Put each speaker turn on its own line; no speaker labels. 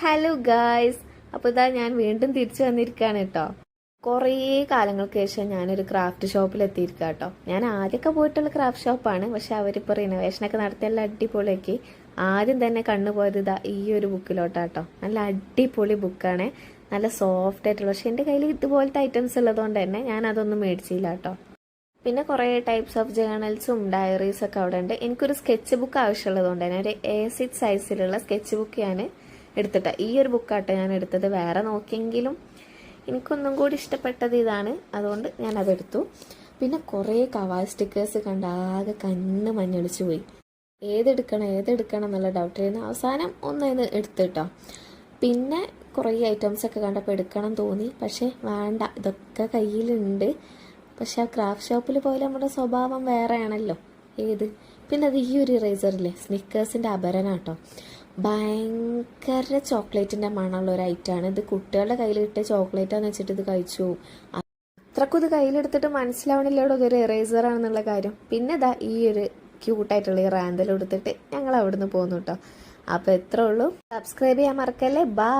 Hello guys അപ്പോൾ ഇതാ ഞാൻ വീണ്ടും തിരിച്ചു വന്നിരിക്കുകയാണ് കേട്ടോ കുറേ കാലങ്ങൾക്ക് ശേഷം ഞാനൊരു ക്രാഫ്റ്റ് ഷോപ്പിൽ എത്തിയിരിക്കുക കേട്ടോ ഞാൻ ആദ്യമൊക്കെ പോയിട്ടുള്ള ക്രാഫ്റ്റ് ഷോപ്പാണ് പക്ഷെ അവരിപ്പോൾ റിനോവേഷനൊക്കെ നല്ല അടിപൊളിയാക്കി. ആദ്യം തന്നെ കണ്ണു പോയത് ഇതാ ഈ ഒരു ബുക്കിലോട്ടാട്ടോ നല്ല അടിപൊളി ബുക്കാണ് നല്ല സോഫ്റ്റ് ആയിട്ടുള്ള. പക്ഷെ എന്റെ കയ്യിൽ ഇതുപോലത്തെ ഐറ്റംസ് ഉള്ളതുകൊണ്ട് തന്നെ ഞാൻ അതൊന്നും മേടിച്ചില്ല കേട്ടോ പിന്നെ കുറേ ടൈപ്സ് ഓഫ് ജേണൽസും ഡയറീസ് ഒക്കെ അവിടെ ഉണ്ട്. എനിക്കൊരു സ്കെച്ച് ബുക്ക് ആവശ്യമുള്ളതുകൊണ്ട് തന്നെ ഒരു എ സിക്സ് സൈസിലുള്ള സ്കെച്ച് ബുക്ക് ഞാൻ എടുത്തിട്ട. ഈ ഒരു ബുക്കാട്ടോ ഞാൻ എടുത്തത്. വേറെ നോക്കിയെങ്കിലും എനിക്കൊന്നും കൂടി ഇഷ്ടപ്പെട്ടത് ഇതാണ്. അതുകൊണ്ട് ഞാൻ അതെടുത്തു പിന്നെ കുറേ കവാ സ്റ്റിക്കേഴ്സ് കണ്ട് ആകെ കണ്ണ് മഞ്ഞളിച്ചു പോയി. ഏതെടുക്കണം ഏതെടുക്കണം എന്നുള്ള ഡൗട്ട് ആയിരുന്നു. അവസാനം ഒന്നേന്ന് എടുത്തിട്ടോ പിന്നെ കുറേ ഐറ്റംസ് ഒക്കെ കണ്ടപ്പോൾ എടുക്കണം തോന്നി. പക്ഷേ വേണ്ട ഇതൊക്കെ കയ്യിലുണ്ട്. പക്ഷേ ആ ക്രാഫ്റ്റ് ഷോപ്പിൽ പോയാൽ നമ്മുടെ സ്വഭാവം വേറെയാണല്ലോ. ഏത്? പിന്നെ അത് ഈ ഒരു ഇറേസറില്ലേ സ്നിക്കേഴ്സിന്റെ അപരനാട്ടോ. ഭയങ്കര ചോക്ലേറ്റിന്റെ മണമുള്ള ഒരു ഐറ്റമാണ് ഇത് കുട്ടികളുടെ കയ്യിൽ കിട്ടിയ ചോക്ലേറ്റാന്ന് വെച്ചിട്ട് ഇത് കഴിച്ചു. അത്രക്കും ഇത് കയ്യിലെടുത്തിട്ട് മനസ്സിലാവണില്ലോടോ ഇതൊരു ഇറേസർ ആണെന്നുള്ള കാര്യം. പിന്നെ ഇതാ ഈ ഒരു ക്യൂട്ടായിട്ടുള്ള ഈ റാന്തൽ എടുത്തിട്ട് ഞങ്ങൾ അവിടുന്ന് പോന്നു കേട്ടോ അപ്പോൾ എത്ര ഉള്ളൂ. സബ്സ്ക്രൈബ് ചെയ്യാൻ മറക്കല്ലേ? ബൈ